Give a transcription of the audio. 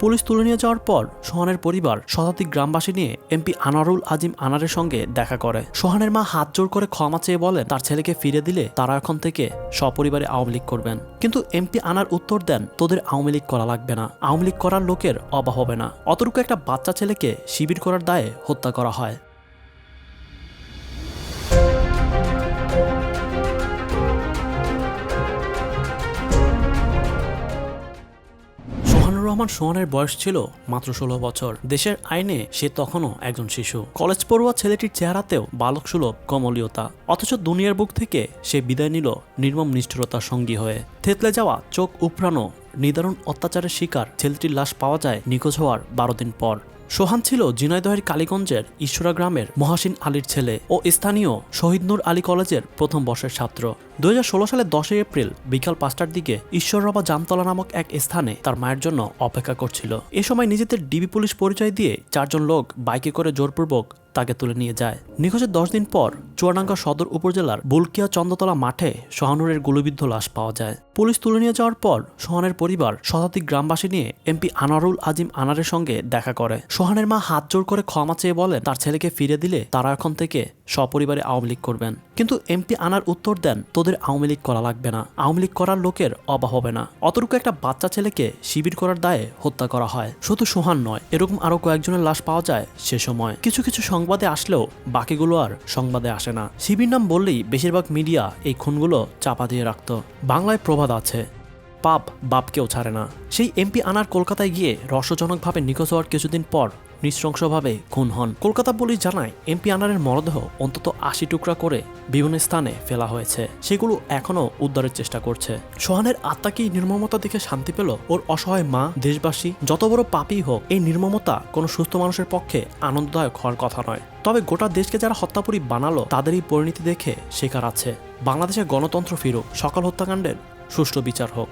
Police তুলে নিয়ে যাওয়ার পর সোহানের পরিবার শতাধিক গ্রামবাসী নিয়ে এমপি আনারুল আজিম আনারের সঙ্গে দেখা করে। সোহানের মা হাত জোর করে ক্ষমা চেয়ে বলেন, তার ছেলেকে ফিরে দিলে তারা এখন থেকে সপরিবারে আওয়ামী লীগ করবেন। কিন্তু এমপি আনার উত্তর দেন, তোদের আওয়ামী লীগ করা লাগবে না। আওয়ামী লীগ করার লোকের অভাব হবে না। অতটুকু একটা বাচ্চা ছেলেকে শিবির করার দায়ে হত্যা করা হয়। রহমান সোহানের বয়স ছিল মাত্র ষোলো বছর। দেশের আইনে সে তখনও একজন শিশু। কলেজ পড়ুয়া ছেলেটির চেহারাতেও বালক সুলভ, কমলীয়তা। অথচ দুনিয়ার বুক থেকে সে বিদায় নিল নির্মম নিষ্ঠুরতার সঙ্গী হয়ে। থেতলে যাওয়া, চোখ উপড়ানো, নিদারুণ অত্যাচারের শিকার ছেলেটির লাশ পাওয়া যায় নিখোঁজ হওয়ার বারো দিন পর। সোহান ছিল জিনাইদহের কালীগঞ্জের ঈশ্বরা গ্রামের মহাসিন আলীর ছেলে ও স্থানীয় শহীদ নূর আলী কলেজের প্রথম বর্ষের ছাত্র। দু হাজার ষোলো সালের দশই এপ্রিল বিকাল পাঁচটার দিকে ঈশ্বররবা জামতলা নামক এক স্থানে তার মায়ের জন্য অপেক্ষা করছিল। এ সময় নিজেদের ডিবি পুলিশ পরিচয় দিয়ে চারজন লোক বাইকে করে জোরপূর্বক তাকে তুলে নিয়ে যায়। নিখোঁজের দশ দিন পর চুয়াডাঙ্গা সদর উপজেলার বুলকিয়া চন্দ্রতলা মাঠে সোহানুরের গুলিবিদ্ধ লাশ পাওয়া যায়। পুলিশ তুলে নিয়ে যাওয়ার পর সোহানের পরিবার শতাধিক গ্রামবাসী নিয়ে এমপি আনারুল আজিম আনারের সঙ্গে দেখা করে। সোহানের মা হাত জোর করে ক্ষমা চেয়ে বলেন, তার ছেলেকে ফিরে দিলে তারা এখন থেকে সপরিবারে আওয়ামী লীগ করবেন। কিন্তু এমপি আনার উত্তর দেন, তোদের আওয়ামী লীগ করা লাগবে না। আওয়ামী লীগ করার লোকের অভাব হবে না। অতটুকু একটা বাচ্চা ছেলেকে শিবির করার দায়ে হত্যা করা হয়। শুধু সোহান নয়, এরকম আরও কয়েকজনের লাশ পাওয়া যায় সে সময়। কিছু কিছু সংবাদে আসলেও বাকিগুলো আর সংবাদে আসে না। শিবির নাম বললেই বেশিরভাগ মিডিয়া এই খুনগুলো চাপা দিয়ে রাখত। বাংলায় প্রবাদ আছে। পাপ বাপকেও ছাড়ে না। সেই এমপি আনার কলকাতায় গিয়ে রহস্যজনকভাবে নিখোঁজ হওয়ার কিছুদিন পর নৃশংসভাবে খুন হন। কলকাতা পুলিশ জানায়, এমপি আনারের মরদেহ অন্তত আশি টুকরা করে বিভিন্ন স্থানে ফেলা হয়েছে। সেগুলো এখনও উদ্ধারের চেষ্টা করছে। সোহানের আত্মা কি নির্মমতা দেখে শান্তি পেল? ওর অসহায় মা, দেশবাসী, যত বড় পাপই হোক, এই নির্মমতা কোনো সুস্থ মানুষের পক্ষে আনন্দদায়ক হওয়ার কথা নয়। তবে গোটা দেশকে যারা হত্যাপুরী বানালো, তাদেরই পরিণতি দেখে শেখার আছে। বাংলাদেশের গণতন্ত্র ফিরুক, সকল হত্যাকাণ্ডের সুষ্ঠু বিচার হোক।